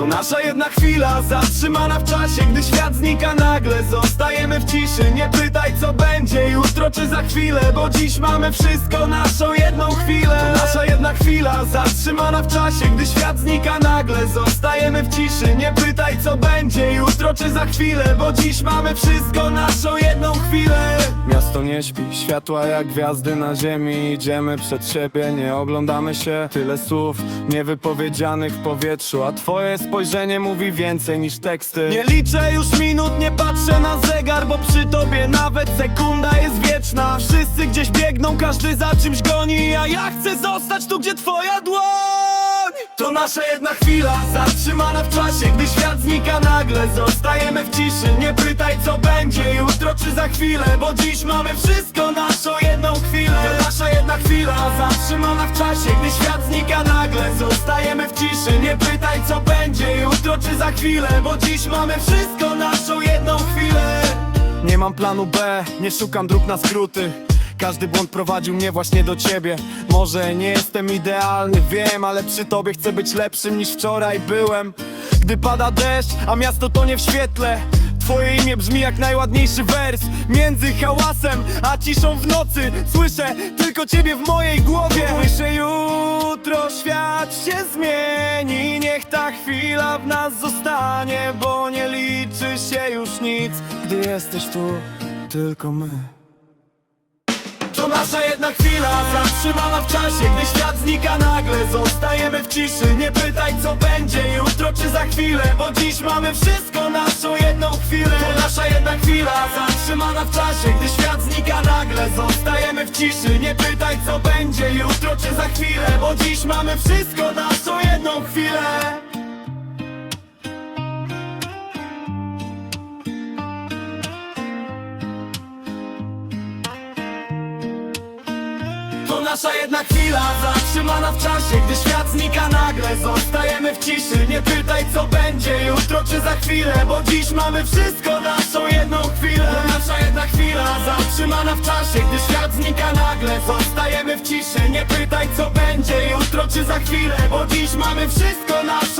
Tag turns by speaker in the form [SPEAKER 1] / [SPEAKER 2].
[SPEAKER 1] To nasza jedna chwila, zatrzymana w czasie Gdy świat znika nagle, zostajemy w ciszy Nie pytaj co będzie jutro czy za chwilę Bo dziś mamy wszystko, naszą jedną chwilę. To nasza jedna chwila, zatrzymana w czasie Gdy świat znika nagle, zostajemy w ciszy Nie pytaj co będzie jutro czy za chwilę Bo dziś mamy wszystko, naszą jedną chwilę. Miasto nie śpi, światła jak gwiazdy na ziemi. Idziemy przed siebie, nie oglądamy się. Tyle słów niewypowiedzianych w powietrzu A twoje spojrzenie mówi więcej niż teksty. Nie liczę już minut, nie patrzę na zegar Bo przy tobie nawet sekunda jest wieczna. Wszyscy gdzieś biegną, każdy za czymś goni A ja chcę zostać tu, gdzie twoja dłoń. To nasza jedna chwila, zatrzymana w nagle, zostajemy w ciszy. Nie pytaj co będzie jutro czy za chwilę Bo dziś mamy wszystko, naszą jedną chwilę. To nasza jedna chwila, zatrzymana w czasie Gdy świat znika nagle, zostajemy w ciszy. Nie pytaj co będzie jutro czy za chwilę Bo dziś mamy wszystko, naszą jedną chwilę. Nie mam planu B, nie szukam dróg na skróty. Każdy błąd prowadził mnie właśnie do ciebie. Może nie jestem idealny, wiem, ale przy tobie chcę być lepszym niż wczoraj byłem Gdy pada deszcz, a miasto tonie w świetle. Twoje imię brzmi jak najładniejszy wers. Między hałasem a ciszą w nocy. Słyszę tylko ciebie w mojej głowie. Słyszę jutro świat się zmieni. Niech ta chwila w nas zostanie Bo nie liczy się już nic. Gdy jesteś tu tylko my nasza jedna chwila, zatrzymana w czasie Gdy świat znika nagle, zostajemy w ciszy Nie pytaj co będzie jutro czy za chwilę Bo dziś mamy wszystko, naszą jedną chwilę. To nasza jedna chwila, zatrzymana w czasie Gdy świat znika nagle, zostajemy w ciszy Nie pytaj co będzie jutro czy za chwilę Bo dziś mamy wszystko, naszą jedną chwilę To nasza jedna chwila, zatrzymana w czasie Gdy świat znika nagle, zostajemy w ciszy Nie pytaj co będzie jutro czy za chwilę Bo dziś mamy wszystko, naszą jedną chwilę. To nasza jedna chwila, zatrzymana w czasie Gdy świat znika nagle, zostajemy w ciszy Nie pytaj co będzie jutro czy za chwilę Bo dziś mamy wszystko, naszą